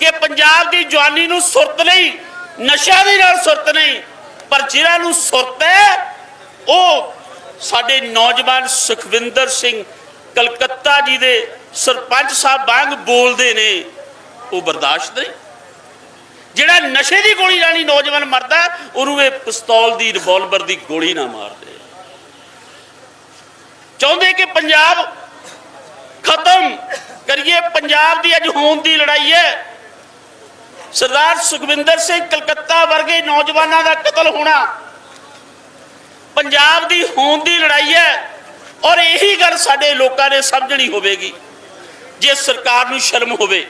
ਕਿ ਪੰਜਾਬ ਦੀ ਜਵਾਨੀ ਨੂੰ ਸੁਰਤ ਨਹੀਂ ਨਸ਼ਾ ਦੇ ਨਾਲ ਸੁਰਤ ਨਹੀਂ, ਪਰ ਜਿਹਨਾਂ ਨੂੰ ਸੁਰਤ ਹੈ, ਉਹ ਸਾਡੇ ਨੌਜਵਾਨ ਸੁਖਵਿੰਦਰ ਸਿੰਘ ਕਲਕੱਤਾ ਜੀ ਦੇ ਸਰਪੰਚ ਸਾਹਿਬ ਵਾਂਗ ਬੋਲਦੇ ਨੇ, ਉਹ ਬਰਦਾਸ਼ਤ ਨਹੀਂ। ਜਿਹੜਾ ਨਸ਼ੇ ਦੀ ਗੋਲੀ ਰਾਣੀ ਨੌਜਵਾਨ ਮਰਦਾ, ਉਹਨੂੰ ਇਹ ਪਿਸਤੌਲ ਦੀ ਰਿਵਾਲਵਰ ਦੀ ਗੋਲੀ ਨਾ ਮਾਰਦੇ। ਚਾਹੁੰਦੇ ਕਿ ਪੰਜਾਬ ਖਤਮ ਕਰੀਏ, ਪੰਜਾਬ ਦੀ ਅੱਜ ਹੋਣ ਦੀ ਲੜਾਈ ਹੈ ਸਰਦਾਰ ਸੁਖਵਿੰਦਰ ਸਿੰਘ ਕਲਕੱਤਾ ਵਰਗੇ ਨੌਜਵਾਨਾਂ ਦਾ ਕਤਲ ਹੋਣਾ। ਪੰਜਾਬ ਦੀ ਹੋਣ ਦੀ ਲੜਾਈ ਹੈ ਔਰ ਇਹੀ ਗੱਲ ਸਾਡੇ ਲੋਕਾਂ ਨੇ ਸਮਝਣੀ ਹੋਵੇਗੀ, ਜੇ ਸਰਕਾਰ ਨੂੰ ਸ਼ਰਮ ਹੋਵੇ।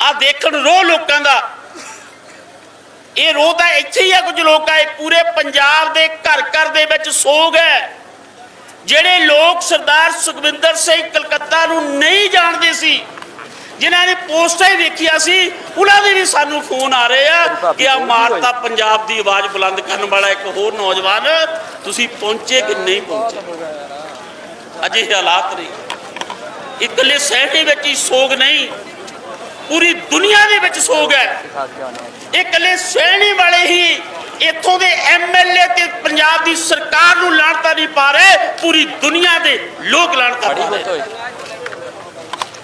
ਆ ਦੇਖਣ ਰੋ ਲੋਕਾਂ ਦਾ। ਇਹ ਰੋ ਤਾਂ ਇੱਥੇ ਹੀ ਆ ਕੁਝ ਲੋਕ ਆ ਪੂਰੇ ਪੰਜਾਬ ਦੇ ਘਰ ਘਰ ਦੇ ਵਿੱਚ ਸੋਗ ਹੈ। ਜਿਹੜੇ ਲੋਕ ਸਰਦਾਰ ਸੁਖਵਿੰਦਰ ਸਿੰਘ ਕਲਕੱਤਾ ਨੂੰ ਨਹੀਂ ਜਾਣਦੇ ਸੀ ਜਿਨ੍ਹਾਂ ਨੇ ਪੋਸਟਾਂ ਹੀ ਵੇਖਿਆ ਸੀ ਉਹਨਾਂ ਦੇ ਵੀ ਸਾਨੂੰ ਫੋਨ ਆ ਰਹੇ ਆ ਕਿ ਆ ਮਾਰਤਾ ਪੰਜਾਬ ਦੀ ਆਵਾਜ਼ ਬੁਲੰਦ ਕਰਨ ਵਾਲਾ ਇੱਕ ਹੋਰ ਨੌਜਵਾਨ ਤੁਸੀਂ ਪਹੁੰਚੇ ਕਿ ਨਹੀਂ ਪਹੁੰਚੇ? ਅਜੇ ਹਾਲਾਤ ਨੇ ਇਕੱਲੇ ਸਹਿਣੇ ਵਿੱਚ ਹੀ ਸੋਗ ਨਹੀਂ ਪੂਰੀ ਦੁਨੀਆ ਦੇ ਵਿੱਚ ਸੋਗ ਹੈ। ਇਹ ਇਕੱਲੇ ਸਹਿਣੇ ਵਾਲੇ ਹੀ ਇੱਥੋਂ ਦੇ ਐਮਐਲਏ ਤੇ ਪੰਜਾਬ ਦੀ ਸਰਕਾਰ ਨੂੰ ਲਾਣਤਾ ਨਹੀਂ ਪਾ ਰਹੇ ਪੂਰੀ ਦੁਨੀਆ ਦੇ ਲੋਕ ਲਾਣਤਾ ਪਾ ਰਹੇ।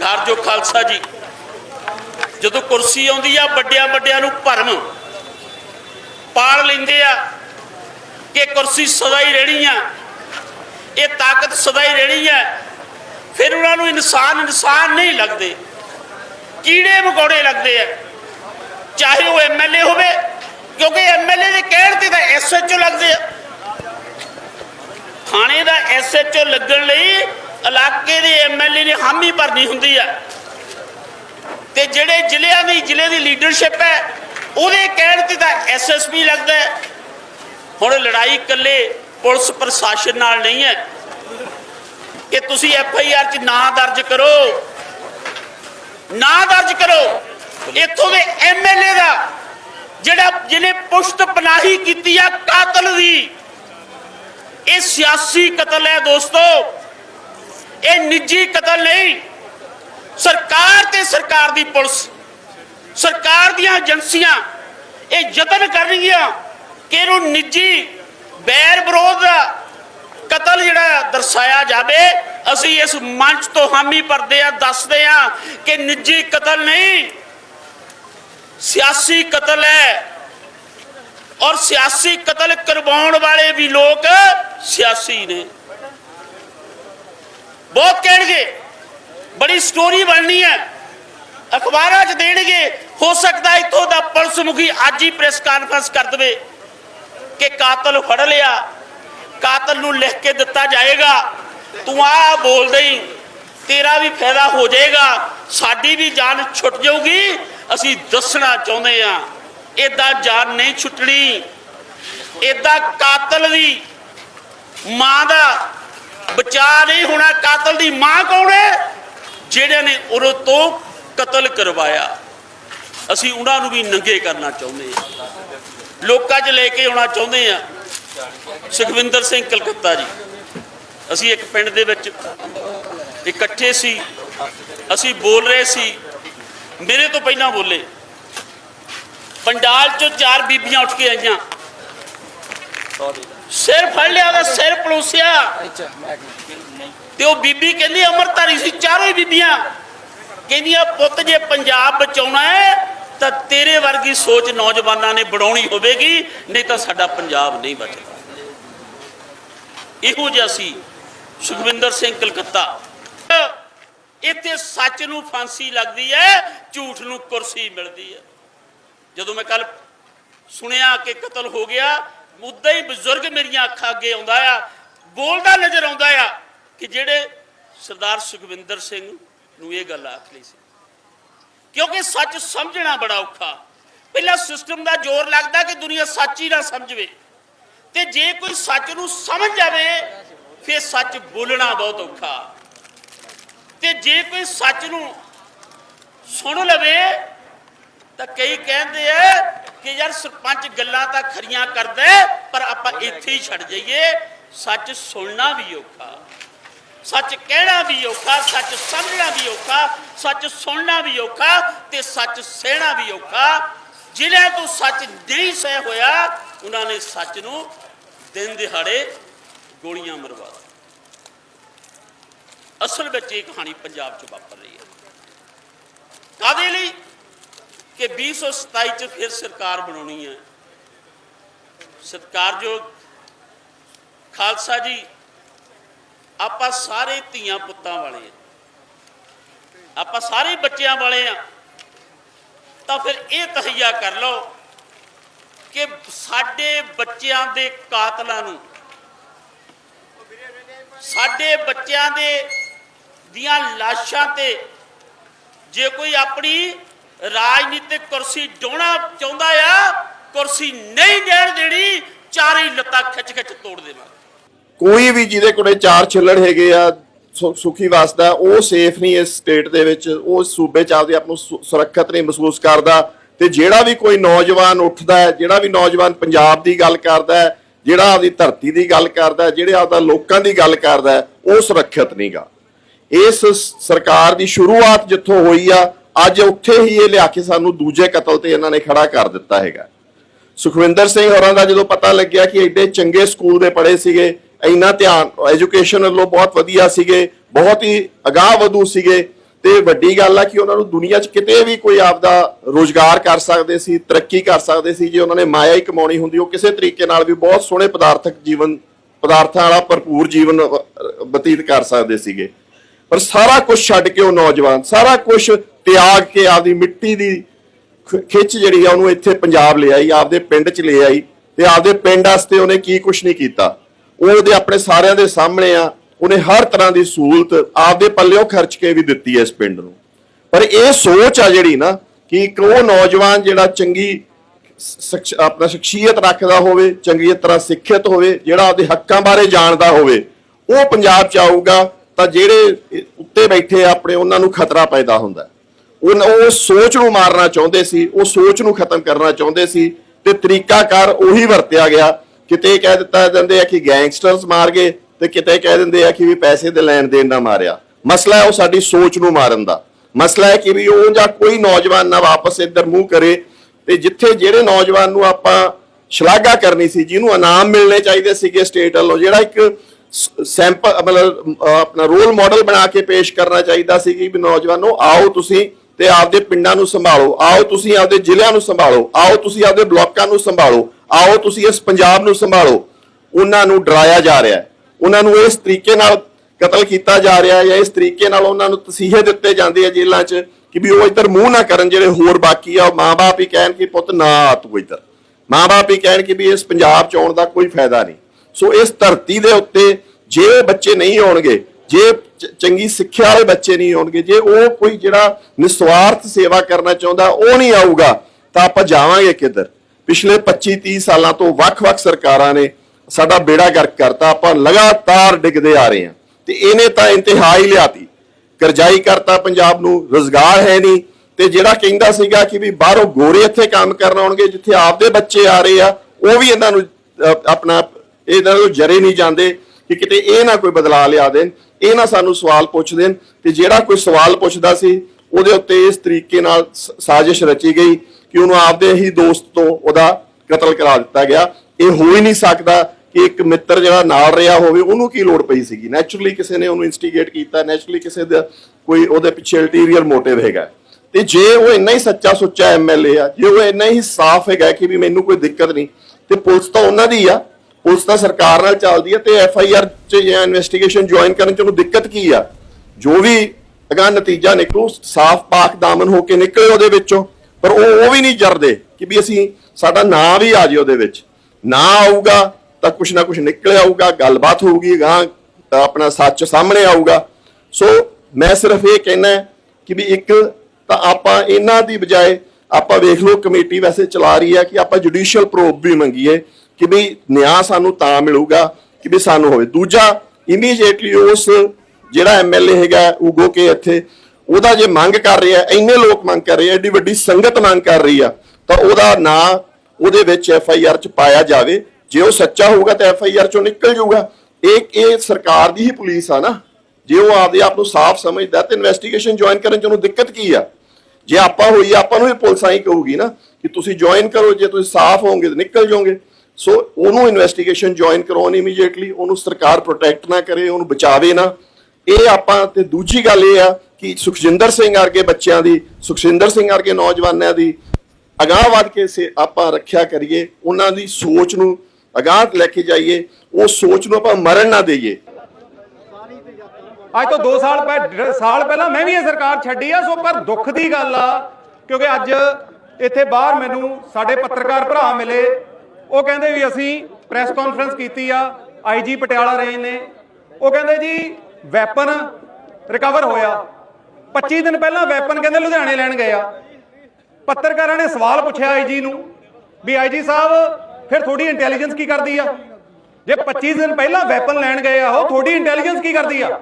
ਘਰ ਜੋ ਖਾਲਸਾ ਜੀ, ਜਦੋਂ ਕੁਰਸੀ ਆਉਂਦੀ ਆ, ਵੱਡਿਆਂ ਵੱਡਿਆਂ ਨੂੰ ਭਰਮ ਪਾਲ ਲੈਂਦੇ ਆ ਕਿ ਕੁਰਸੀ ਸਦਾ ਹੀ ਰਹਿਣੀ ਆ, ਇਹ ਤਾਕਤ ਸਦਾ ਹੀ ਰਹਿਣੀ ਆ, ਫਿਰ ਉਹਨਾਂ ਨੂੰ ਇਨਸਾਨ ਇਨਸਾਨ ਨਹੀਂ ਲੱਗਦੇ, ਕੀੜੇ ਮਕੌੜੇ ਲੱਗਦੇ ਆ। ਚਾਹੇ ਉਹ ਐਮਐਲਏ ਹੋਵੇ, ਕਿਉਂਕਿ ਐਮਐਲਏ ਦੇ ਕਹਿਣ ਤੇ ਤਾਂ ਐਸਐਚਓ ਲੱਗਦੇ ਆ। ਥਾਣੇ ਦਾ ਐਸਐਚਓ ਲੱਗਣ ਲਈ ਇਲਾਕੇ ਦੇ ਐਮਐਲਏ ਨੇ ਹਾਮੀ ਭਰਨੀ ਹੁੰਦੀ ਆ। ਤੇ ਜਿਹੜੇ ਜ਼ਿਲ੍ਹਿਆਂ ਦੀ, ਜ਼ਿਲ੍ਹੇ ਦੀ ਲੀਡਰਸ਼ਿਪ ਹੈ, ਉਹਦੇ ਕਹਿਣ ਤੇ ਤਾਂ ਐਸਐਸਪੀ ਲੱਗਦਾ ਹੁਣ ਲੜਾਈ ਇਕੱਲੇ ਪੁਲਿਸ ਪ੍ਰਸ਼ਾਸਨ ਨਾਲ ਨਹੀਂ ਹੈ। ਕਿ ਤੁਸੀਂ ਐਫ 'ਚ ਨਾਂ ਦਰਜ ਕਰੋ। ਨਾਂ ਦਰਜ ਕਰੋ। ਇੱਥੋਂ ਦੇ ਐਮਐਲਏ ਦਾ, ਜਿਹੜਾ, ਜਿਹਨੇ ਪੁਸ਼ਤ ਪਨਾਹੀ ਕੀਤੀ ਆ ਕਾਤਲ ਦੀ, ਇਹ ਸਿਆਸੀ ਕਤਲ ਹੈ ਦੋਸਤੋ। ਇਹ ਨਿੱਜੀ ਕਤਲ ਨਹੀਂ। ਸਰਕਾਰ ਤੇ ਸਰਕਾਰ ਦੀ ਪੁਲਿਸ, ਸਰਕਾਰ ਦੀਆਂ ਏਜੰਸੀਆਂ, ਇਹ ਯਤਨ ਕਰਨਗੀਆਂ ਕਿ ਇਹਨੂੰ ਨਿੱਜੀ ਬੈਰ ਵਿਰੋਧ ਦਾ ਕਤਲ ਜਿਹੜਾ ਦਰਸਾਇਆ ਜਾਵੇ। ਅਸੀਂ ਇਸ ਮੰਚ ਤੋਂ ਹਾਮੀ ਭਰਦੇ ਆ ਦੱਸਦੇ ਆ ਕਿ ਨਿੱਜੀ ਕਤਲ ਨਹੀਂ, ਸਿਆਸੀ ਕਤਲ ਹੈ। ਔਰ ਸਿਆਸੀ ਕਤਲ ਕਰਵਾਉਣ ਵਾਲੇ ਵੀ ਲੋਕ ਸਿਆਸੀ ਨੇ। ਬਹੁਤ ਕਹਿਣਗੇ। ਬੜੀ ਸਟੋਰੀ ਬਣਨੀ ਹੈ। ਅਖਬਾਰਾਂ 'ਚ ਦੇਣਗੇ, ਹੋ ਸਕਦਾ ਇੱਥੋਂ ਦਾ ਪੁਲਿਸ ਮੁਖੀ ਅੱਜ ਹੀ ਪ੍ਰੈਸ ਕਾਨਫਰੰਸ ਕਰ ਦੇਵੇ ਕਿ ਕਾਤਲ ਫੜ ਲਿਆ, ਕਾਤਲ ਨੂੰ ਲਿਖ ਕੇ ਦਿੱਤਾ ਜਾਏਗਾ। ਤੂੰ ਆ ਬੋਲ ਦੇਈ, ਤੇਰਾ ਵੀ ਫਾਇਦਾ ਹੋ ਜਾਏਗਾ। ਸਾਡੀ ਵੀ ਜਾਨ ਛੁੱਟ ਜਾਊਗੀ, ਅਸੀਂ ਦੱਸਣਾ ਚਾਹੁੰਦੇ ਆ ਇਦਾਂ ਜਾਨ ਨਹੀਂ ਛੁੱਟਣੀ। ਇਦਾਂ ਕਾਤਲ ਦੀ ਮਾਂ ਦਾ ਬਚਾ ਨਹੀਂ ਹੋਣਾ, ਕਾਤਲ ਦੀ ਮਾਂ ਕੌਣ ਹੈ? ਜਿਹੜੇ ਨੇ ਉਰੋਂ ਤੋਂ ਕਤਲ ਕਰਵਾਇਆ। ਅਸੀਂ ਉਹਨਾਂ ਨੂੰ ਵੀ ਨੰਗੇ ਕਰਨਾ ਚਾਹੁੰਦੇ ਹਾਂ। ਲੋਕਾਂ 'ਚ ਲੈ ਕੇ ਆਉਣਾ ਚਾਹੁੰਦੇ ਹਾਂ। ਸੁਖਵਿੰਦਰ ਸਿੰਘ ਕਲਕੱਤਾ ਜੀ, ਅਸੀਂ ਇੱਕ ਪਿੰਡ ਦੇ ਵਿੱਚ ਇਕੱਠੇ ਸੀ। ਅਸੀਂ ਬੋਲ ਰਹੇ ਸੀ, ਮੇਰੇ ਤੋਂ ਪਹਿਲਾਂ ਬੋਲੇ। ਪੰਡਾਲ 'ਚੋਂ ਚਾਰ ਬੀਬੀਆਂ ਉੱਠ ਕੇ ਆਈਆਂ। ਸਿਰ ਫੜ ਲਿਆ ਉਹਦਾ ਸਿਰ ਪਲੋਸਿਆ। ਤੇ ਉਹ ਬੀਬੀ ਕਹਿੰਦੀ ਅਮਰਤਾਰੀ ਸੀ ਚਾਰੋਂ ਹੀ ਬੀਬੀਆਂ। ਕਹਿੰਦੀਆਂ ਪੁੱਤ ਜੇ ਪੰਜਾਬ ਬਚਾਉਣਾ ਹੈ ਤਾਂ ਤੇਰੇ ਵਰਗੀ ਸੋਚ ਨੌਜਵਾਨਾਂ ਨੇ ਬਣਾਉਣੀ ਹੋਵੇਗੀ ਨਹੀਂ ਤਾਂ ਸਾਡਾ ਪੰਜਾਬ ਨਹੀਂ ਬਚਦਾ ਇਹੋ ਜਿਹਾ ਸੀ ਸੁਖਵਿੰਦਰ ਸਿੰਘ ਕਲਕੱਤਾ। ਇੱਥੇ ਸੱਚ ਨੂੰ ਫਾਂਸੀ ਲੱਗਦੀ ਹੈ ਝੂਠ ਨੂੰ ਕੁਰਸੀ ਮਿਲਦੀ ਹੈ। ਜਦੋਂ ਮੈਂ ਕੱਲ ਸੁਣਿਆ ਕਿ ਕਤਲ ਹੋ ਗਿਆ ਮੁੱਦਾ ਹੀ ਬਜ਼ੁਰਗ ਮੇਰੀਆਂ ਅੱਖਾਂ ਅੱਗੇ ਆਉਂਦਾ ਆ, ਬੋਲਦਾ ਨਜ਼ਰ ਆਉਂਦਾ ਆ ਕਿ ਜਿਹੜੇ ਸਰਦਾਰ ਸੁਖਵਿੰਦਰ ਸਿੰਘ ਨੂੰ ਇਹ ਗੱਲ ਆਖ ਲਈ ਸੀ। ਕਿਉਂਕਿ ਸੱਚ ਸਮਝਣਾ ਬੜਾ ਔਖਾ। ਪਹਿਲਾਂ ਸਿਸਟਮ ਦਾ ਜ਼ੋਰ ਲੱਗਦਾ ਕਿ ਦੁਨੀਆ ਸੱਚ ਹੀ ਨਾ ਸਮਝਵੇ। ਤੇ ਜੇ ਕੋਈ ਸੱਚ ਨੂੰ ਸਮਝ ਜਾਵੇ, ਫਿਰ ਸੱਚ ਬੋਲਣਾ ਬਹੁਤ ਔਖਾ। ਤੇ ਜੇ ਕੋਈ ਸੱਚ ਨੂੰ ਸੁਣ ਲਵੇ, ਤਾਂ ਕਈ ਕਹਿੰਦੇ ਆ ਕਿ ਯਾਰ ਸਰਪੰਚ ਗੱਲਾਂ ਤਾਂ ਖਰੀਆਂ ਕਰਦਾ ਪਰ ਆਪਾਂ ਇੱਥੇ ਹੀ ਛੱਡ ਜਾਈਏ। ਸੱਚ ਸੁਣਨਾ ਵੀ ਔਖਾ। ਸੱਚ ਕਹਿਣਾ ਵੀ ਔਖਾ ਸੱਚ ਸਮਝਣਾ ਵੀ ਔਖਾ ਸੱਚ ਸੁਣਨਾ ਵੀ ਔਖਾ ਤੇ ਸੱਚ ਸਹਿਣਾ ਵੀ ਔਖਾ। ਜਿਨ੍ਹਾਂ ਤੋਂ ਸੱਚ ਨਹੀਂ ਸਹਿ ਹੋਇਆ ਉਹਨਾਂ ਨੇ ਸੱਚ ਨੂੰ ਦਿਨ ਦਿਹਾੜੇ ਗੋਲੀਆਂ ਮਰਵਾ। ਅਸਲ ਵਿੱਚ ਇਹ ਕਹਾਣੀ ਪੰਜਾਬ 'ਚ ਵਾਪਰ ਰਹੀ ਹੈ। ਕਾਦੇ ਲਈ? ਕਿ 2027 'ਚ ਫਿਰ ਸਰਕਾਰ ਬਣਾਉਣੀ ਹੈ। ਸਤਿਕਾਰਯੋਗ ਖਾਲਸਾ ਜੀ, ਆਪਾਂ ਸਾਰੇ ਧੀਆਂ ਪੁੱਤਾਂ ਵਾਲੇ ਆ। ਆਪਾਂ ਸਾਰੇ ਬੱਚਿਆਂ ਵਾਲੇ ਆ। ਤਾਂ ਫਿਰ ਇਹ ਤਹਈਆ ਕਰ ਲਓ ਕਿ ਸਾਡੇ ਬੱਚਿਆਂ ਦੇ ਕਾਤਲਾਂ ਨੂੰ, ਸਾਡੇ ਬੱਚਿਆਂ ਦੇ ਦੀਆਂ ਲਾਸ਼ਾਂ ਤੇ ਜੇ ਕੋਈ ਆਪਣੀ ਰਾਜਨੀਤਿਕ ਕੁਰਸੀ ਡੋਣਾ ਚਾਹੁੰਦਾ ਆ, ਕੁਰਸੀ ਨਹੀਂ ਦੇਣ ਦੇਣੀ, ਚਾਰੇ ਲੱਤਾਂ ਖਿੱਚ ਖਿੱਚ ਤੋੜ ਦੇਵਾਂਗੇ। ਕੋਈ ਵੀ ਜਿਹਦੇ ਕੋਲੇ ਚਾਰ ਛਿੱਲੜ ਹੈਗੇ ਆ, ਸੁ- ਸੁਖੀ ਵਸਦਾ, ਉਹ ਸੇਫ ਨਹੀਂ ਇਸ ਸਟੇਟ ਦੇ ਵਿੱਚ, ਉਹ ਸੂਬੇ ਚ ਆਪਦੇ ਆਪ ਨੂੰ ਸੁ- ਸੁਰੱਖਿਅਤ ਨਹੀਂ ਮਹਿਸੂਸ ਕਰਦਾ। ਤੇ ਜਿਹੜਾ ਵੀ ਕੋਈ ਨੌਜਵਾਨ ਉੱਠਦਾ ਹੈ, ਜਿਹੜਾ ਵੀ ਨੌਜਵਾਨ ਪੰਜਾਬ ਦੀ ਗੱਲ ਕਰਦਾ ਹੈ, ਜਿਹੜਾ ਆਪਦੀ ਧਰਤੀ ਦੀ ਗੱਲ ਕਰਦਾ ਹੈ, ਜਿਹੜੇ ਆਪਦਾ ਲੋਕਾਂ ਦੀ ਗੱਲ ਕਰਦਾ ਹੈ, ਉਹ ਸੁਰੱਖਿਅਤ ਨਹੀਂਗਾ। ਇਸ ਸ- ਸਰਕਾਰ ਦੀ ਸ਼ੁਰੂਆਤ ਜਿੱਥੋਂ ਹੋਈ ਆ ਅੱਜ ਉੱਥੇ ਹੀ ਇਹ ਲਿਆ ਕੇ ਸਾਨੂੰ ਦੂਜੇ ਕਤਲ ਤੇ ਇਹਨਾਂ ਨੇ ਖੜਾ ਕਰ ਦਿੱਤਾ ਹੈਗਾ। ਸੁਖਵਿੰਦਰ ਸਿੰਘ ਹੋਰਾਂ ਦਾ ਜਦੋਂ ਪਤਾ ਲੱਗਿਆ ਕਿ ਐਡੇ ਚੰਗੇ ਸਕੂਲ ਦੇ ਪੜ੍ਹੇ ਸੀਗੇ, ਇੰਨਾ ਧਿਆਨ ਐਜੂਕੇਸ਼ਨ ਵੱਲੋਂ ਬਹੁਤ ਵਧੀਆ ਸੀਗੇ, ਬਹੁਤ ਹੀ ਅਗਾਹ ਵਧੂ ਸੀਗੇ, ਤੇ ਵੱਡੀ ਗੱਲ ਆ ਕਿ ਉਹਨਾਂ ਨੂੰ ਦੁਨੀਆ 'ਚ ਕਿਤੇ ਵੀ ਕੋਈ ਆਪਦਾ ਰੋਜ਼ਗਾਰ ਕਰ ਸਕਦੇ ਸੀ, ਤਰੱਕੀ ਕਰ ਸਕਦੇ ਸੀ, ਜੇ ਉਹਨਾਂ ਨੇ ਮਾਇਆ ਹੀ ਕਮਾਉਣੀ ਹੁੰਦੀ, ਉਹ ਕਿਸੇ ਤਰੀਕੇ ਨਾਲ ਵੀ ਬਹੁਤ ਸੋਹਣੇ ਪਦਾਰਥਕ ਜੀਵਨ, ਪਦਾਰਥਾਂ ਵਾਲਾ ਭਰਪੂਰ ਜੀਵਨ ਬਤੀਤ ਕਰ ਸਕਦੇ ਸੀਗੇ। ਪਰ ਸਾਰਾ ਕੁਝ ਛੱਡ ਕੇ ਉਹ ਨੌਜਵਾਨ, ਸਾਰਾ ਕੁਝ ਤਿਆਗ ਕੇ ਆਪਦੀ ਮਿੱਟੀ ਦੀ ਖਿੱਚ ਜਿਹੜੀ ਆ ਉਹਨੂੰ ਇੱਥੇ ਪੰਜਾਬ ਲੈ ਆਈ, ਆਪਦੇ ਪਿੰਡ 'ਚ ਲੈ ਆਈ ਤੇ ਆਪਦੇ ਪਿੰਡ ਵਾਸਤੇ ਉਹਨੇ ਕੀ ਕੁਝ ਨਹੀਂ ਕੀਤਾ। ਉਹਦੇ ਆਪਣੇ ਸਾਰਿਆਂ ਦੇ ਸਾਹਮਣੇ ਆ, ਉਹਨੇ ਹਰ ਤਰ੍ਹਾਂ ਦੀ ਸਹੂਲਤ ਆਪਦੇ ਪੱਲਿਓਂ ਖਰਚ ਕੇ ਵੀ ਦਿੱਤੀ ਹੈ ਇਸ ਪਿੰਡ ਨੂੰ। ਪਰ ਇਹ ਸੋਚ ਆ ਜਿਹੜੀ ਨਾ ਕਿ ਇੱਕ ਉਹ ਨੌਜਵਾਨ ਜਿਹੜਾ ਚੰਗੀ ਆਪਣਾ ਸ਼ਖਸੀਅਤ ਰੱਖਦਾ ਹੋਵੇ, ਚੰਗੀ ਤਰ੍ਹਾਂ ਸਿੱਖਿਅਤ ਹੋਵੇ, ਜਿਹੜਾ ਆਪਦੇ ਹੱਕਾਂ ਬਾਰੇ ਜਾਣਦਾ ਹੋਵੇ, ਉਹ ਪੰਜਾਬ ਚ ਆਊਗਾ ਤਾਂ ਜਿਹੜੇ ਉੱਤੇ ਬੈਠੇ ਆਪਣੇ ਉਹਨਾਂ ਨੂੰ ਖਤਰਾ ਪੈਦਾ ਹੁੰਦਾ। ਉਹ ਸੋਚ ਨੂੰ ਮਾਰਨਾ ਚਾਹੁੰਦੇ ਸੀ, ਉਹ ਸੋਚ ਨੂੰ ਖਤਮ ਕਰਨਾ ਚਾਹੁੰਦੇ ਸੀ ਤੇ ਤਰੀਕਾਕਾਰ ਉਹੀ ਵਰਤਿਆ ਗਿਆ। ਕਿਤੇ ਕਹਿ ਦਿੱਤਾ ਜਾਂਦੇ ਆ ਕਿ ਗੈਂਗਸਟਰਸ ਮਾਰ ਗਏ ਤੇ ਕਿਤੇ ਕਹਿ ਦਿੰਦੇ ਆ ਕਿ ਵੀ ਪੈਸੇ ਦੇ ਲੈਣ ਦੇਣ ਦਾ ਮਾਰਿਆ। ਮਸਲਾ ਉਹ ਸਾਡੀ ਸੋਚ ਨੂੰ ਮਾਰਨ ਦਾ। ਮਸਲਾ ਹੈ ਕਿ ਵੀ ਉਹ ਜਾਂ ਕੋਈ ਨੌਜਵਾਨ ਨਾ ਵਾਪਸ ਇੱਧਰ ਮੂੰਹ ਕਰੇ ਤੇ ਜਿੱਥੇ ਜਿਹੜੇ ਨੌਜਵਾਨ ਨੂੰ ਆਪਾਂ ਸ਼ਲਾਘਾ ਕਰਨੀ ਸੀ, ਜਿਹਨੂੰ ਇਨਾਮ ਮਿਲਣੇ ਚਾਹੀਦੇ ਸੀਗੇ ਸਟੇਟ ਵੱਲੋਂ, ਜਿਹੜਾ ਇੱਕ ਸੈਂਪਲ ਮਤਲਬ ਆਪਣਾ ਰੋਲ ਮਾਡਲ ਬਣਾ ਕੇ ਪੇਸ਼ ਕਰਨਾ ਚਾਹੀਦਾ ਸੀ ਕਿ ਵੀ ਨੌਜਵਾਨੋ, ਆਓ ਤੁਸੀਂ ਤੇ ਆਪਦੇ ਪਿੰਡਾਂ ਨੂੰ ਸੰਭਾਲੋ। ਆਓ ਤੁਸੀਂ ਆਪਦੇ ਜ਼ਿਲ੍ਹਿਆਂ ਨੂੰ ਸੰਭਾਲੋ। ਆਓ ਤੁਸੀਂ ਆਪਦੇ ਬਲਾਕਾਂ ਨੂੰ ਸੰਭਾਲੋ। ਆਓ ਤੁਸੀਂ ਇਸ ਪੰਜਾਬ ਨੂੰ ਸੰਭਾਲੋ। ਉਹਨਾਂ ਨੂੰ ਡਰਾਇਆ ਜਾ ਰਿਹਾ ਹੈ। ਉਹਨਾਂ ਨੂੰ ਇਸ ਤਰੀਕੇ ਨਾਲ ਕਤਲ ਕੀਤਾ ਜਾ ਰਿਹਾ ਹੈ ਜਾਂ ਇਸ ਤਰੀਕੇ ਨਾਲ ਉਹਨਾਂ ਨੂੰ ਤਸੀਹੇ ਦਿੱਤੇ ਜਾਂਦੇ ਆ ਜੇਲ੍ਹਾਂ 'ਚ ਕਿ ਵੀ ਉਹ ਇੱਧਰ ਮੂੰਹ ਨਾ ਕਰਨ ਜਿਹੜੇ ਹੋਰ ਬਾਕੀ ਆ, ਉਹ ਮਾਂ-ਬਾਪ ਹੀ ਕਹਿਣ ਕਿ ਪੁੱਤ ਨਾ ਆ ਤੂੰ ਇੱਧਰ। ਮਾਂ-ਬਾਪ ਹੀ ਕਹਿਣ ਕਿ ਵੀ ਇਸ ਪੰਜਾਬ 'ਚ ਆਉਣ ਦਾ ਕੋਈ ਫਾਇਦਾ ਨਹੀਂ। ਸੋ ਇਸ ਧਰਤੀ ਦੇ ਉੱਤੇ ਜੇ ਬੱਚੇ ਨਹੀਂ ਆਉਣਗੇ, ਜੇ ਚੰਗੀ ਸਿੱਖਿਆ ਵਾਲੇ ਬੱਚੇ ਨਹੀਂ ਆਉਣਗੇ ਜੇ ਉਹ ਕੋਈ ਜਿਹੜਾ ਨਿਸਵਾਰਥ ਸੇਵਾ ਕਰਨਾ ਚਾਹੁੰਦਾ, ਉਹ ਨਹੀਂ ਆਊਗਾ, ਤਾਂ ਆਪਾਂ ਜਾਵਾਂਗੇ ਕਿੱਧਰ? ਪਿਛਲੇ 25 30 ਸਾਲਾਂ ਤੋਂ ਵੱਖ-ਵੱਖ ਸਰਕਾਰਾਂ ਨੇ ਸਾਡਾ ਬੇੜਾ ਗਰਕ ਕਰਤਾ। ਆਪਾਂ ਲਗਾਤਾਰ ਡਿੱਗਦੇ ਆ ਰਹੇ ਹਾਂ। ਤੇ ਇਹਨੇ ਤਾਂ ਇੰਤਹਾ ਹੀ ਲਿਆਤੀ। ਕਰਜ਼ਾਈ ਕਰਤਾ ਪੰਜਾਬ ਨੂੰ, ਰੋਜ਼ਗਾਰ ਹੈ ਨਹੀਂ। ਤੇ ਜਿਹੜਾ ਕਹਿੰਦਾ ਸੀਗਾ ਕਿ ਵੀ ਬਾਹਰੋਂ ਗੋਰੇ ਇੱਥੇ ਕੰਮ ਕਰਨ ਆਉਣਗੇ, ਜਿੱਥੇ ਆਪਦੇ ਬੱਚੇ ਆ ਰਹੇ ਆ, ਉਹ ਵੀ ਇਹਨਾਂ ਨੂੰ ਆਪਣਾ, ਇਹਨਾਂ ਨੂੰ ਜਰੇ ਨਹੀਂ ਜਾਂਦੇ ਕਿ ਕਿਤੇ ਇਹ ਨਾ ਕੋਈ ਬਦਲਾ ਲਿਆ ਦੇਣ। ਇਹ ਨਾ ਸਾਨੂੰ ਸਵਾਲ ਪੁੱਛ ਦੇਣ ਤੇ ਜਿਹੜਾ ਕੋਈ ਸਵਾਲ ਪੁੱਛਦਾ ਸੀ, ਉਹਦੇ ਉੱਤੇ ਇਸ ਤਰੀਕੇ ਨਾਲ ਸਾਜ਼ਿਸ਼ ਰਚੀ ਗਈ ਕਿ ਉਹਨੂੰ ਆਪਦੇ ਹੀ ਦੋਸਤ ਤੋਂ ਉਹਦਾ ਕਤਲ ਕਰਾ ਦਿੱਤਾ ਗਿਆ। ਇਹ ਹੋ ਹੀ ਨਹੀਂ ਸਕਦਾ ਕਿ ਇੱਕ ਮਿੱਤਰ ਜਿਹੜਾ ਨਾਲ ਰਿਹਾ ਹੋਵੇ, ਉਹਨੂੰ ਕੀ ਲੋੜ ਪਈ ਸੀਗੀ? ਨੈਚੁਰਲੀ ਕਿਸੇ ਨੇ ਉਹਨੂੰ ਇਨਸਟੀਗੇਟ ਕੀਤਾ ਨੈਚੁਰਲੀ ਕਿਸੇ ਦਾ ਕੋਈ ਉਹਦੇ ਪਿੱਛੇ ਅਲਟੀਰੀਅਰ ਮੋਟਿਵ ਹੈਗਾ। ਤੇ ਜੇ ਉਹ ਇੰਨਾ ਹੀ ਸੱਚਾ ਸੁੱਚਾ ਐਮਐਲਏ ਆ, ਜੇ ਉਹ ਇੰਨਾ ਹੀ ਸਾਫ਼ ਹੈਗਾ ਕਿ ਵੀ ਮੈਨੂੰ ਕੋਈ ਦਿੱਕਤ ਨਹੀਂ, ਤੇ ਪੁਲਿਸ ਤਾਂ ਉਹਨਾਂ ਦੀ ਆ ਪੁਲਿਸ ਤਾਂ ਸਰਕਾਰ ਨਾਲ ਚੱਲਦੀ ਹੈ ਤੇ ਐਫ ਆਈ ਆਰ ਚ ਜਾਂ ਇਨਵੈਸਟੀਗੇਸ਼ਨ ਜੁਆਇਨ ਕਰਨ ਚ ਉਹਨੂੰ ਦਿੱਕਤ ਕੀ ਆ? ਜੋ ਵੀ ਅਗਾ ਨਤੀਜਾ ਨਿਕਲੂ, ਸਾਫ਼ ਪਾਕ ਦਾਮਨ ਹੋ ਕੇ ਨਿਕਲੇ ਉਹਦੇ ਵਿੱਚੋਂ, ਪਰ ਉਹ ਉਹ ਵੀ ਨਹੀਂ ਜਰਦੇ ਕਿ ਵੀ ਅਸੀਂ, ਸਾਡਾ ਨਾਂ ਵੀ ਆ ਜੇ ਉਹਦੇ ਵਿੱਚ। ਨਾ ਆਊਗਾ ਤਾਂ ਕੁਛ ਨਾ ਕੁਛ ਨਿਕਲ ਆਊਗਾ, ਗੱਲਬਾਤ ਹੋਊਗੀ ਗਾਂ ਆਪਣਾ ਸੱਚ ਸਾਹਮਣੇ ਆਊਗਾ। ਸੋ ਮੈਂ ਸਿਰਫ ਇਹ ਕਹਿਣਾ ਕਿ ਵੀ ਇੱਕ ਤਾਂ ਆਪਾਂ ਇਹਨਾਂ ਦੀ ਬਜਾਏ ਆਪਾਂ ਵੇਖ ਲਓ ਕਮੇਟੀ ਵੈਸੇ ਚਲਾ ਰਹੀ ਹੈ ਕਿ ਆਪਾਂ ਜੁਡੀਸ਼ੀਅਲ ਪ੍ਰੋਬ ਵੀ ਮੰਗੀਏ। ਕਿ ਵੀ ਨਿਆਂ ਸਾਨੂੰ ਤਾਂ ਮਿਲੂਗਾ ਕਿ ਵੀ ਸਾਨੂੰ ਹੋਵੇ। ਦੂਜਾ ਇਮੀਡੀਏਟਲੀ ਉਸ ਜਿਹੜਾ ਐਮਐਲਏ ਹੈਗਾ, ਉਗੋ ਕੇ ਇੱਥੇ, ਉਹਦਾ ਜੇ ਮੰਗ ਕਰ ਰਿਹਾ, ਇੰਨੇ ਲੋਕ ਮੰਗ ਕਰ ਰਹੇ ਆ ਵੱਡੀ ਸੰਗਤ ਮੰਗ ਕਰ ਰਹੀ ਆ, ਤਾਂ ਉਹਦਾ ਨਾਂ ਉਹਦੇ ਵਿੱਚ ਐਫ ਆਈ ਆਰ ਚ ਪਾਇਆ ਜਾਵੇ। ਜੇ ਉਹ ਸੱਚਾ ਹੋਊਗਾ ਤਾਂ ਐਫ ਆਈ ਆਰ ਚੋਂ ਨਿਕਲ ਜਾਊਗਾ ਇਹ ਇਹ ਸਰਕਾਰ ਦੀ ਹੀ ਪੁਲਿਸ ਆ ਨਾ। ਜੇ ਉਹ ਆਪਦੇ ਆਪ ਨੂੰ ਸਾਫ਼ ਸਮਝਦਾ ਤੇ ਇਨਵੈਸਟੀਗੇਸ਼ਨ ਜੁਆਇਨ ਕਰਨ ਚ ਉਹਨੂੰ ਦਿੱਕਤ ਕੀ ਆ? ਜੇ ਆਪਾਂ ਹੋਈ ਆਪਾਂ ਨੂੰ ਵੀ ਪੁਲਿਸ ਆਈ ਕਹੂਗੀ ਨਾ ਕਿ ਤੁਸੀਂ ਜੁਆਇਨ ਕਰੋ, ਜੇ ਤੁਸੀਂ ਸਾਫ਼ ਹੋਵੋਗੇ ਤਾਂ ਨਿਕਲ ਜਾਓਗੇ। ਸੋ ਉਹਨੂੰ ਇਨਵੈਸਟੀਗੇਸ਼ਨ ਜੁਆਇਨ ਕਰਵਾਉਣ ਇਮੀਡੀਏਟਲੀ ਉਹਨੂੰ ਸਰਕਾਰ ਪ੍ਰੋਟੈਕਟ ਨਾ ਕਰੇ, ਉਹਨੂੰ ਬਚਾਵੇ ਨਾ। ਇਹ ਆਪਾਂ ਤੇ ਦੂਜੀ ਗੱਲ ਇਹ ਆ ਕਿ ਸੁਖਜਿੰਦਰ ਸਿੰਘ ਵਰਗੇ ਬੱਚਿਆਂ ਦੀ, ਸੁਖਜਿੰਦਰ ਸਿੰਘ ਵਰਗੇ ਨੌਜਵਾਨਾਂ ਦੀ ਅਗਾਂਹ ਵੱਧ ਕੇ ਸੇ ਆਪਾਂ ਰੱਖਿਆ ਕਰੀਏ, ਉਹਨਾਂ ਦੀ ਸੋਚ ਨੂੰ ਅਗਾਂਹ ਲੈ ਕੇ ਜਾਈਏ, ਉਹ ਸੋਚ ਨੂੰ ਆਪਾਂ ਮਰਨ ਨਾ ਦੇਈਏ। ਅੱਜ ਤੋਂ 2 ਸਾਲ ਪਹਿ ਸਾਲ ਪਹਿਲਾਂ ਮੈਂ ਵੀ ਇਹ ਸਰਕਾਰ ਛੱਡੀ ਆ, ਸੋ ਪਰ ਦੁੱਖ ਦੀ ਗੱਲ ਆ, ਕਿਉਂਕਿ ਅੱਜ ਇੱਥੇ ਬਾਹਰ ਮੈਨੂੰ ਸਾਡੇ ਪੱਤਰਕਾਰ ਭਰਾ ਮਿਲੇ ਉਹ ਕਹਿੰਦੇ ਵੀ ਅਸੀਂ ਪ੍ਰੈਸ ਕਾਨਫਰੰਸ ਕੀਤੀ ਆ ਆਈਜੀ ਪਟਿਆਲਾ ਰੇਂਜ ਨੇ। ਉਹ ਕਹਿੰਦੇ ਜੀ ਵੈਪਨ ਰਿਕਵਰ ਹੋਇਆ। 25 ਦਿਨ ਪਹਿਲਾਂ ਵੈਪਨ ਕਹਿੰਦੇ ਲੁਧਿਆਣੇ ਲੈਣ ਗਏ ਆ। ਪੱਤਰਕਾਰਾਂ ਨੇ ਸਵਾਲ ਪੁੱਛਿਆ ਆਈਜੀ ਨੂੰ ਵੀ ਆਈਜੀ ਸਾਹਿਬ, ਫਿਰ ਤੁਹਾਡੀ ਇੰਟੈਲੀਜੈਂਸ ਕੀ ਕਰਦੀ ਆ? ਜੇ 25 ਦਿਨ ਪਹਿਲਾਂ ਵੈਪਨ ਲੈਣ ਗਏ ਆ, ਉਹ ਤੁਹਾਡੀ ਇੰਟੈਲੀਜੈਂਸ ਕੀ ਕਰਦੀ ਆ?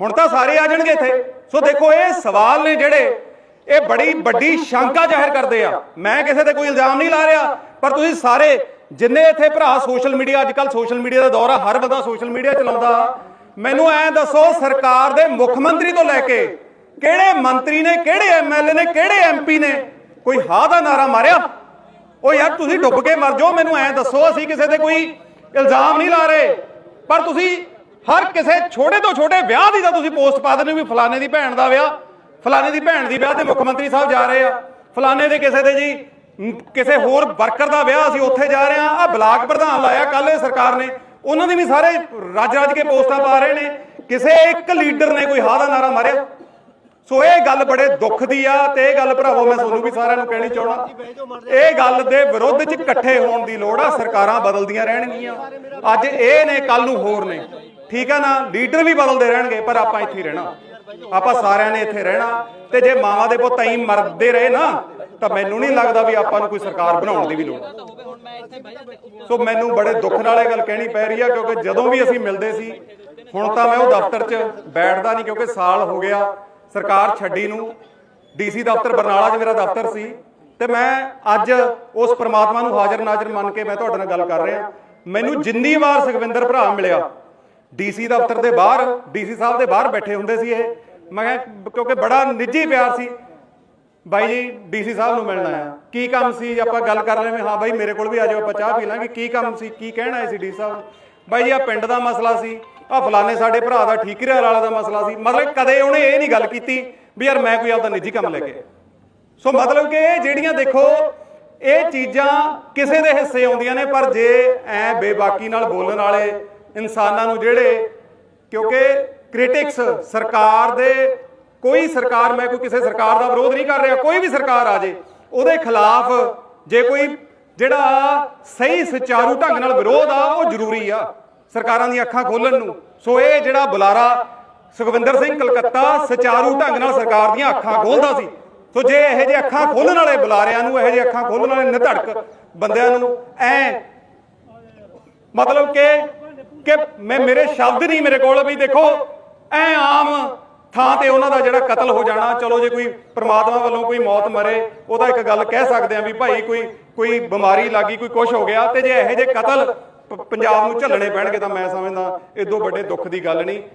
ਹੁਣ ਤਾਂ ਸਾਰੇ ਆ ਜਾਣਗੇ ਇੱਥੇ। ਸੋ ਦੇਖੋ, ਇਹ ਸਵਾਲ ਨੇ ਜਿਹੜੇ ਇਹ ਬੜੀ ਵੱਡੀ ਸ਼ੰਕਾ ਜ਼ਾਹਿਰ ਕਰਦੇ ਆ। ਮੈਂ ਕਿਸੇ ਤੇ ਕੋਈ ਇਲਜ਼ਾਮ ਨਹੀਂ ਲਾ ਰਿਹਾ, ਪਰ ਤੁਸੀਂ ਸਾਰੇ ਜਿੰਨੇ ਇੱਥੇ ਭਰਾ ਸੋਸ਼ਲ ਮੀਡੀਆ ਅੱਜ ਕੱਲ ਸੋਸ਼ਲ ਮੀਡੀਆ ਦਾ ਦੌਰ ਆ ਹਰ ਬੰਦਾ ਸੋਸ਼ਲ ਮੀਡੀਆ ਚਲਾਉਂਦਾ। ਮੈਨੂੰ ਐ ਦੱਸੋ, ਸਰਕਾਰ ਦੇ ਮੁੱਖ ਮੰਤਰੀ ਤੋਂ ਲੈ ਕੇ ਕਿਹੜੇ ਮੰਤਰੀ ਨੇ, ਕਿਹੜੇ ਐਮਐਲਏ ਨੇ, ਕਿਹੜੇ ਐਮਪੀ ਨੇ, ਕੋਈ ਹਾਂ ਦਾ ਨਾਰਾ ਮਾਰਿਆ? ਉਹ ਯਾਰ, ਤੁਸੀਂ ਡੁੱਬ ਕੇ ਮਰ ਜਾਓ, ਮੈਨੂੰ ਐ ਦੱਸੋ, ਅਸੀਂ ਕਿਸੇ ਤੇ ਕੋਈ ਇਲਜ਼ਾਮ ਨਹੀਂ ਲਾ ਰਹੇ। ਪਰ ਤੁਸੀਂ ਹਰ ਕਿਸੇ ਛੋਟੇ ਤੋਂ ਛੋਟੇ ਵਿਆਹ ਦੀ ਤਾਂ ਤੁਸੀਂ ਪੋਸਟ ਪਾ ਦਿੰਦੇ ਹੋ ਵੀ ਫਲਾਣੇ ਦੀ ਭੈਣ ਦਾ ਵਿਆਹ, ਫਲਾਣੇ ਦੀ ਭੈਣ ਦੀ ਵਿਆਹ ਤੇ ਮੁੱਖ ਮੰਤਰੀ ਸਾਹਿਬ ਜਾ ਰਹੇ ਆ। ਫਲਾਣੇ ਦੇ ਕਿਸੇ ਦੇ ਜੀ ਕਿਸੇ ਹੋਰ ਵਰਕਰ ਦਾ ਵਿਆਹ ਅਸੀਂ ਉੱਥੇ ਜਾ ਰਹੇ ਆ ਆ ਬਲਾਕ ਪ੍ਰਧਾਨ ਲਾਇਆ ਕੱਲ ਇਹ ਸਰਕਾਰ ਨੇ। ਉਹਨਾਂ ਦੀ ਵੀ ਸਾਰੇ ਰੱਜ ਰੱਜ ਕੇ ਪੋਸਟਾਂ ਪਾ ਰਹੇ ਨੇ। ਕਿਸੇ ਇੱਕ ਲੀਡਰ ਨੇ ਕੋਈ ਹਾਂ ਦਾ ਨਾਰਾ ਮਾਰਿਆ। ਸੋ ਇਹ ਗੱਲ ਬੜੇ ਦੁੱਖ ਦੀ ਆ ਤੇ ਇਹ ਗੱਲ ਭਰਾਵੋ, ਮੈਂ ਤੁਹਾਨੂੰ ਵੀ ਸਾਰਿਆਂ ਨੂੰ ਕਹਿਣੀ ਚਾਹਣਾ ਇਹ ਗੱਲ ਦੇ ਵਿਰੁੱਧ ਚ ਇਕੱਠੇ ਹੋਣ ਦੀ ਲੋੜ ਆ। ਸਰਕਾਰਾਂ ਬਦਲਦੀਆਂ ਰਹਿਣਗੀਆਂ। ਅੱਜ ਇਹ ਨੇ ਕੱਲ ਨੂੰ ਹੋਰ ਨੇ। ਠੀਕ ਆ ਨਾ? ਲੀਡਰ ਵੀ ਬਦਲਦੇ ਰਹਿਣਗੇ, ਪਰ ਆਪਾਂ ਇੱਥੇ ਰਹਿਣਾ। ਆਪਾਂ ਸਾਰਿਆਂ ਨੇ ਇੱਥੇ ਰਹਿਣਾ। ਤੇ ਜੇ ਮਾਵਾਂ ਦੇ ਪੁੱਤ ਐਂ ਮਰਦੇ ਰਹੇ ਨਾ ਤਾਂ ਮੈਨੂੰ ਨਹੀਂ ਲੱਗਦਾ ਵੀ ਆਪਾਂ ਨੂੰ ਕੋਈ ਸਰਕਾਰ ਬਣਾਉਣ ਦੀ ਵੀ ਲੋੜ। ਸੋ ਮੈਨੂੰ ਬੜੇ ਦੁੱਖ ਨਾਲ ਇਹ ਗੱਲ ਕਹਿਣੀ ਪੈ ਰਹੀ ਆ, ਕਿਉਂਕਿ ਜਦੋਂ ਵੀ ਅਸੀਂ ਮਿਲਦੇ ਸੀ, ਹੁਣ ਤਾਂ ਮੈਂ ਉਹ ਦਫ਼ਤਰ 'ਚ ਬੈਠਦਾ ਨਹੀਂ, ਕਿਉਂਕਿ ਸਾਲ ਹੋ ਗਿਆ ਸਰਕਾਰ ਛੱਡੀ ਨੂੰ। ਡੀਸੀ ਦਫ਼ਤਰ ਬਰਨਾਲਾ 'ਚ ਮੇਰਾ ਦਫ਼ਤਰ ਸੀ ਤੇ ਮੈਂ ਅੱਜ ਉਸ ਪ੍ਰਮਾਤਮਾ ਨੂੰ ਹਾਜ਼ਰ ਨਾਜ਼ਰ ਮੰਨ ਕੇ ਮੈਂ ਤੁਹਾਡੇ ਨਾਲ ਗੱਲ ਕਰ ਰਿਹਾ। ਮੈਨੂੰ ਜਿੰਨੀ ਵਾਰ ਸੁਖਵਿੰਦਰ ਭਰਾ ਮਿਲਿਆ, ਡੀਸੀ ਦਫ਼ਤਰ ਦੇ ਬਾਹਰ, ਡੀਸੀ ਸਾਹਿਬ ਦੇ ਬਾਹਰ ਬੈਠੇ ਹੁੰਦੇ ਸੀ ਇਹ। ਮੈਂ ਕਿਹਾ, ਕਿਉਂਕਿ ਬੜਾ ਨਿੱਜੀ ਪਿਆਰ ਸੀ। ਬਾਈ ਜੀ, ਡੀਸੀ ਸਾਹਿਬ ਨੂੰ ਮਿਲਣਾ ਆ। ਕੀ ਕੰਮ ਸੀ? ਜੇ ਆਪਾਂ ਗੱਲ ਕਰ ਲੈਵੇਂ ਹਾਂ ਬਾਈ, ਮੇਰੇ ਕੋਲ ਵੀ ਆ ਜਾਓ, ਆਪਾਂ ਚਾਹ ਪੀ ਲਾਂਗੇ। ਕੀ ਕੰਮ ਸੀ? ਕੀ ਕਹਿਣਾ ਹੈ ਸੀ ਡੀ ਸਾਹਿਬ ਨੂੰ? ਬਾਈ ਜੀ ਆ ਪਿੰਡ ਦਾ ਮਸਲਾ ਸੀ। ਆ ਫਲਾਣੇ ਸਾਡੇ ਭਰਾ ਦਾ ਠੀਕਰੇ ਵਾਲਾ ਦਾ ਮਸਲਾ ਸੀ। ਮਤਲਬ ਕਦੇ ਉਹਨੇ ਇਹ ਨਹੀਂ ਗੱਲ ਕੀਤੀ ਵੀ ਯਾਰ ਮੈਂ ਕੋਈ ਆਪਦਾ ਨਿੱਜੀ ਕੰਮ ਲੈ ਕੇ। ਸੋ ਮਤਲਬ ਕਿ ਇਹ ਜਿਹੜੀਆਂ ਦੇਖੋ, ਇਹ ਚੀਜ਼ਾਂ ਕਿਸੇ ਦੇ ਹਿੱਸੇ ਆਉਂਦੀਆਂ ਨੇ, ਪਰ ਜੇ ਐ ਬੇਬਾਕੀ ਨਾਲ ਬੋਲਣ ਵਾਲੇ ਇਨਸਾਨਾਂ ਨੂੰ ਜਿਹੜੇ, ਕਿਉਂਕਿ ਕ੍ਰਿਟਿਕਸ ਸਰਕਾਰ ਦੇ ਕੋਈ ਸਰਕਾਰ, ਮੈਂ ਕੋਈ ਕਿਸੇ ਸਰਕਾਰ ਦਾ ਵਿਰੋਧ ਨਹੀਂ ਕਰ ਰਿਹਾ, ਕੋਈ ਵੀ ਸਰਕਾਰ ਆ ਜੇ, ਉਹਦੇ ਖਿਲਾਫ ਜੇ ਕੋਈ ਜਿਹੜਾ ਸਹੀ ਸੁਚਾਰੂ ਢੰਗ ਨਾਲ ਵਿਰੋਧ ਆ, ਉਹ ਜ਼ਰੂਰੀ ਆ ਸਰਕਾਰਾਂ ਦੀਆਂ ਅੱਖਾਂ ਖੋਲਣ ਨੂੰ। ਸੋ ਇਹ ਜਿਹੜਾ ਬੁਲਾਰਾ ਸੁਖਵਿੰਦਰ ਸਿੰਘ ਕਲਕੱਤਾ ਸੁਚਾਰੂ ਢੰਗ ਨਾਲ ਸਰਕਾਰ ਦੀਆਂ ਅੱਖਾਂ ਖੋਲਦਾ ਸੀ। ਸੋ ਜੇ ਇਹੋ ਜਿਹੇ ਅੱਖਾਂ ਖੋਲਣ ਵਾਲੇ ਬੁਲਾਰਿਆਂ ਨੂੰ, ਇਹੋ ਜਿਹੇ ਅੱਖਾਂ ਖੋਲਣ ਵਾਲੇ ਨਿਧੜਕ ਬੰਦਿਆਂ ਨੂੰ, ਐ ਮਤਲਬ ਕਿ ਕਿ ਮੈਂ, ਮੇਰੇ ਸ਼ਬਦ ਨਹੀਂ ਮੇਰੇ ਕੋਲ ਵੀ ਦੇਖੋ, ਐ ਆਮ ਥਾਂ ਤੇ ਉਹਨਾਂ ਦਾ ਜਿਹੜਾ ਕਤਲ ਹੋ ਜਾਣਾ, ਚਲੋ ਜੇ ਕੋਈ ਪ੍ਰਮਾਤਮਾ ਵੱਲੋਂ ਕੋਈ ਮੌਤ ਮਰੇ, ਉਹਦਾ ਇੱਕ ਗੱਲ ਕਹਿ ਸਕਦੇ ਆ ਵੀ ਭਾਈ ਕੋਈ ਕੋਈ ਬਿਮਾਰੀ ਲੱਗੀ, ਕੋਈ ਕੁਝ ਹੋ ਗਿਆ, ਤੇ ਜੇ ਇਹੋ ਜਿਹੇ ਕਤਲ ਪੰਜਾਬ ਨੂੰ ਝੱਲਣੇ ਪੈਣਗੇ ਤਾਂ ਮੈਂ ਸਮਝਦਾ ਇਦੋਂ ਵੱਡੇ ਦੁੱਖ ਦੀ ਗੱਲ ਨਹੀਂ।